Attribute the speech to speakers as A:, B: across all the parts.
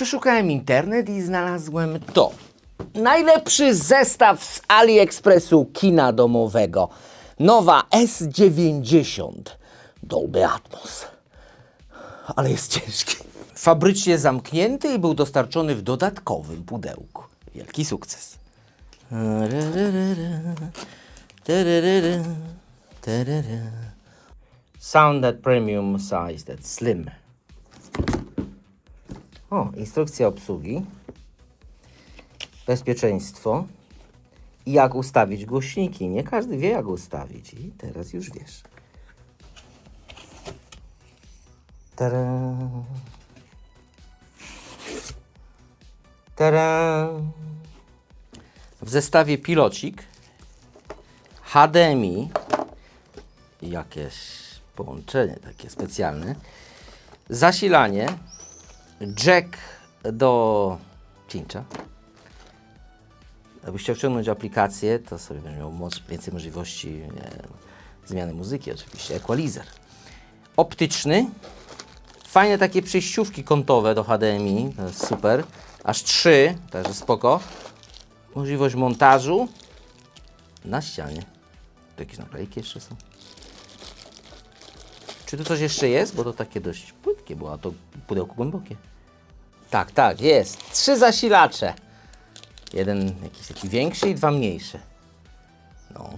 A: Przeszukałem internet i znalazłem to. Najlepszy zestaw z AliExpressu kina domowego. Nowa S90 Dolby Atmos. Ale jest ciężki. Fabrycznie zamknięty i był dostarczony w dodatkowym pudełku. Wielki sukces. Sound premium size that slim. O, instrukcja obsługi. Bezpieczeństwo. I jak ustawić głośniki. Nie każdy wie, jak ustawić. I teraz już wiesz. Tada. Tada. W zestawie pilocik, HDMI, jakieś połączenie takie specjalne, zasilanie, jack do cięcia. Jakbyś chciał ściągnąć aplikację, to sobie będzie miał moc, więcej możliwości wiem, zmiany muzyki oczywiście, equalizer. Optyczny, fajne takie przejściówki kątowe do HDMI, to jest super. Aż trzy, także spoko. Możliwość montażu na ścianie. Tu jakieś naklejki jeszcze są. Czy tu coś jeszcze jest? Bo to takie dość płytkie było, a to pudełko głębokie. Tak, tak, jest. Trzy zasilacze. Jeden jakiś taki większy i dwa mniejsze. No.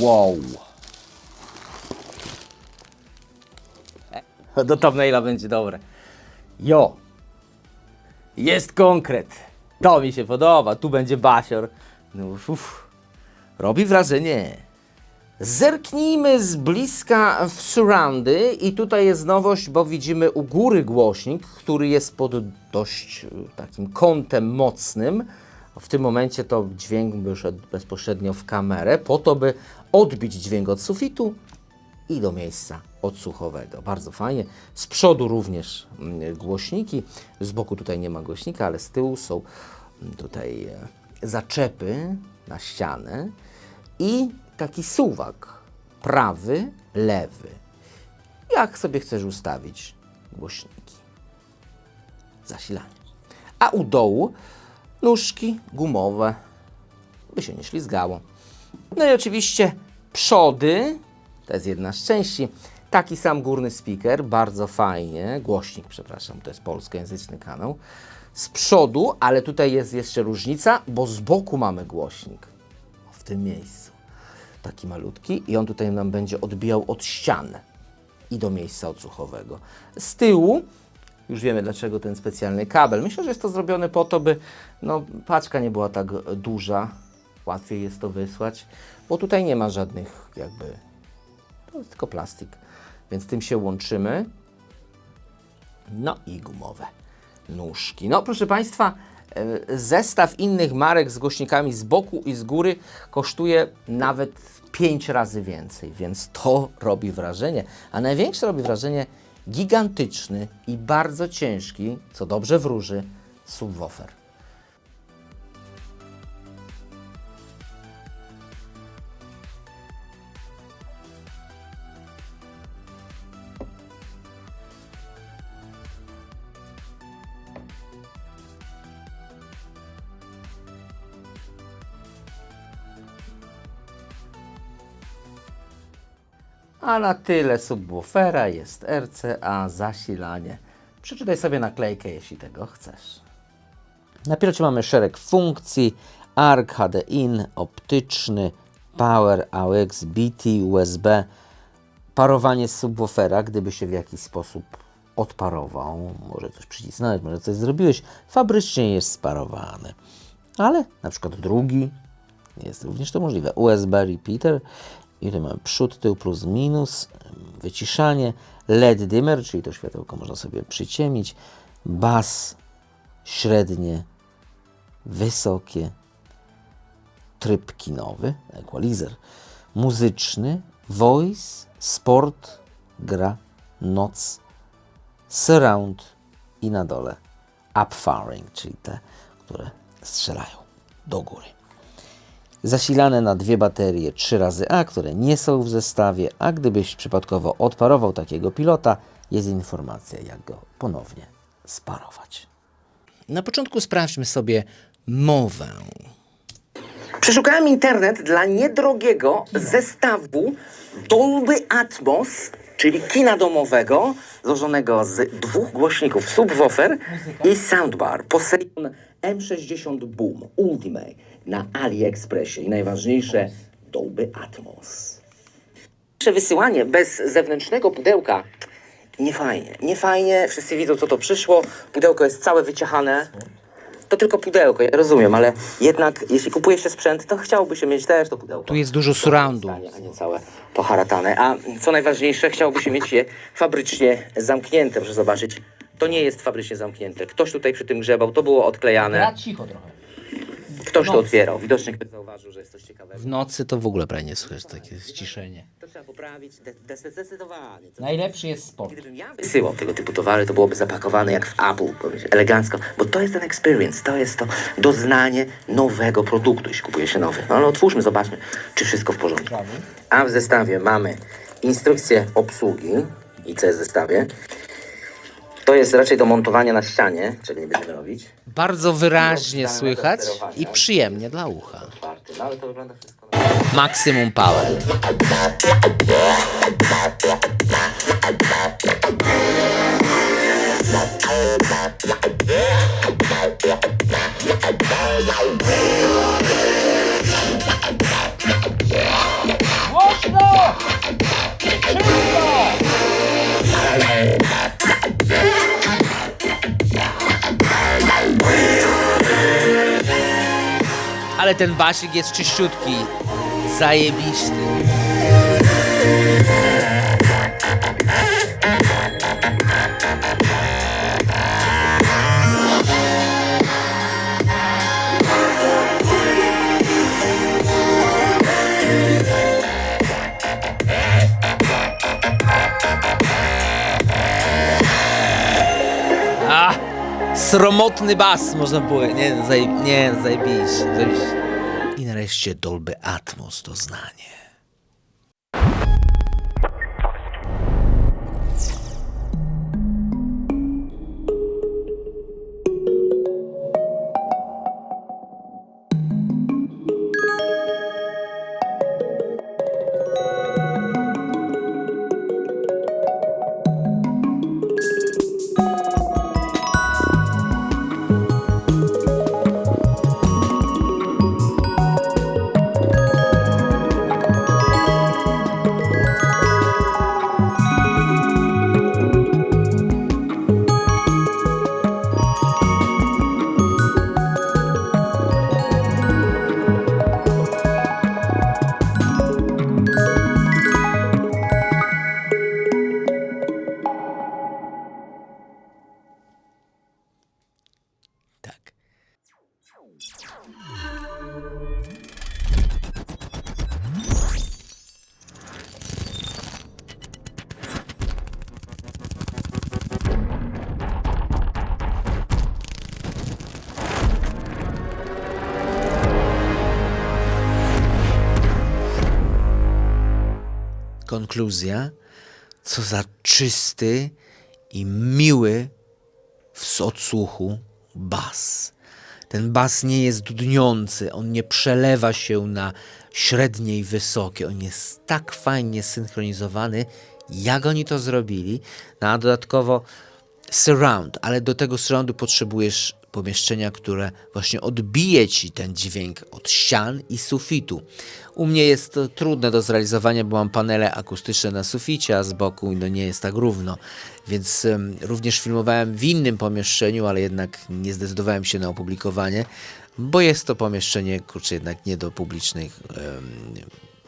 A: Wow. E, Do thumbnaila będzie dobre. Jo. Jest konkret. To mi się podoba. Tu będzie basior. No, uff. Robi wrażenie. Zerknijmy z bliska w surroundy i tutaj jest nowość, bo widzimy u góry głośnik, który jest pod dość e, takim kątem mocnym. W tym momencie to dźwięk by szedł bezpośrednio w kamerę, po to by odbić dźwięk od sufitu i do miejsca odsłuchowego. Bardzo fajnie. Z przodu również mm, głośniki, z boku tutaj nie ma głośnika, ale z tyłu są mm, tutaj e, zaczepy na ścianę i taki suwak prawy, lewy. Jak sobie chcesz ustawić głośniki? Zasilanie. A u dołu nóżki gumowe, by się nie ślizgało. No i oczywiście przody, to jest jedna z części. Taki sam górny speaker, bardzo fajnie, głośnik, przepraszam, to jest polskojęzyczny kanał. Z przodu, ale tutaj jest jeszcze różnica, bo z boku mamy głośnik. W tym miejscu. Taki malutki i on tutaj nam będzie odbijał od ścian i do miejsca odsłuchowego. Z tyłu już wiemy dlaczego ten specjalny kabel. Myślę, że jest to zrobione po to, by no, paczka nie była tak duża. Łatwiej jest to wysłać, bo tutaj nie ma żadnych jakby. To jest tylko plastik, więc tym się łączymy. No i gumowe nóżki. No, proszę Państwa, zestaw innych marek z głośnikami z boku i z góry kosztuje nawet 5 razy więcej, więc to robi wrażenie. A największe robi wrażenie gigantyczny i bardzo ciężki, co dobrze wróży, subwoofer. A na tyle subwoofera jest RCA, zasilanie. Przeczytaj sobie naklejkę, jeśli tego chcesz. Na mamy szereg funkcji. ARC, HD-IN, optyczny, Power, AUX, BT, USB. Parowanie subwoofera, gdyby się w jakiś sposób odparował. Może coś przycisnąłeś, może coś zrobiłeś. Fabrycznie jest sparowany. Ale na przykład drugi jest również to możliwe. USB repeater i tutaj mamy? Przód, tył plus minus, wyciszanie, LED dimmer, czyli to światełko można sobie przyciemić, bas średnie, wysokie, tryb kinowy, equalizer, muzyczny, voice, sport, gra, noc, surround i na dole upfiring, czyli te, które strzelają do góry zasilane na dwie baterie 3 razy A, które nie są w zestawie, a gdybyś przypadkowo odparował takiego pilota, jest informacja, jak go ponownie sparować. Na początku sprawdźmy sobie mowę.
B: Przeszukałem internet dla niedrogiego zestawu Dolby Atmos, czyli kina domowego, złożonego z dwóch głośników subwoofer i soundbar. Poseion M60 Boom Ultimate na AliExpressie i najważniejsze Dolby Atmos. Przewysyłanie bez zewnętrznego pudełka nie fajnie, nie fajnie. Wszyscy widzą, co to przyszło. Pudełko jest całe wyciachane. To tylko pudełko, ja rozumiem, ale jednak jeśli kupuje się sprzęt, to chciałoby się mieć też to pudełko.
A: Tu jest dużo surroundu.
B: A nie całe poharatane. A co najważniejsze, chciałoby się mieć je fabrycznie zamknięte, proszę zobaczyć. To nie jest fabrycznie zamknięte. Ktoś tutaj przy tym grzebał, to było odklejane.
A: cicho trochę.
B: Ktoś to otwierał. Widocznie ktoś zauważył, że jest coś ciekawego.
A: W nocy to w ogóle prawie nie słychać takie ściszenie.
B: To trzeba poprawić de- de- zdecydowanie. To
A: Najlepszy jest sport.
B: Gdybym ja wysyłał tego typu towary, to byłoby zapakowane jak w Apple, elegancko, bo to jest ten experience, to jest to doznanie nowego produktu, jeśli kupuje się nowy. No ale otwórzmy, zobaczmy, czy wszystko w porządku. A w zestawie mamy instrukcję obsługi i co jest w zestawie. To jest raczej do montowania na ścianie, czego nie będziemy robić.
A: Bardzo wyraźnie słychać i przyjemnie dla ucha.
B: Otwarty, no ale to wygląda wszystko.
A: Maksimum power. Ten basik jest czyściutki. Zajebisty. A, sromotny bas można było. Nie, no, zaje, nie zajebiście, zajebiście. Nareszcie Dolby Atmos doznanie. Konkluzja. Co za czysty i miły w odsłuchu bas. Ten bas nie jest dudniący, on nie przelewa się na średnie i wysokie. On jest tak fajnie synchronizowany, jak oni to zrobili. No, a dodatkowo surround, ale do tego surroundu potrzebujesz pomieszczenia, które właśnie odbije ci ten dźwięk od ścian i sufitu. U mnie jest to trudne do zrealizowania, bo mam panele akustyczne na suficie, a z boku no nie jest tak równo. Więc em, również filmowałem w innym pomieszczeniu, ale jednak nie zdecydowałem się na opublikowanie, bo jest to pomieszczenie, kurczę, jednak nie do publicznych em,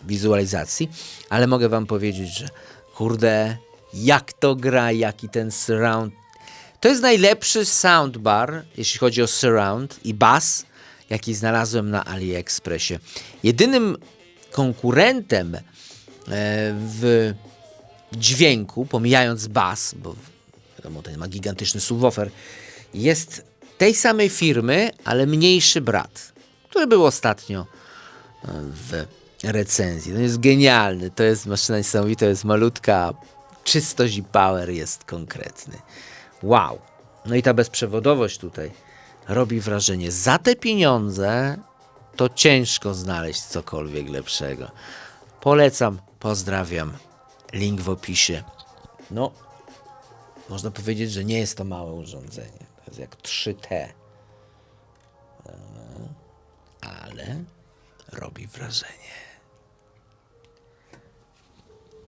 A: wizualizacji, ale mogę wam powiedzieć, że kurde, jak to gra, jaki ten surround. To jest najlepszy soundbar, jeśli chodzi o surround i bass, jaki znalazłem na AliExpressie. Jedynym konkurentem e, w dźwięku, pomijając bass, bo wiadomo, ten ma gigantyczny subwoofer, jest tej samej firmy, ale mniejszy brat, który był ostatnio w recenzji. No jest genialny, to jest maszyna niesamowita, jest malutka, czystość i power jest konkretny. Wow. No i ta bezprzewodowość tutaj robi wrażenie. Za te pieniądze to ciężko znaleźć cokolwiek lepszego. Polecam, pozdrawiam. Link w opisie. No, można powiedzieć, że nie jest to małe urządzenie. To jest jak 3T. Ale robi wrażenie.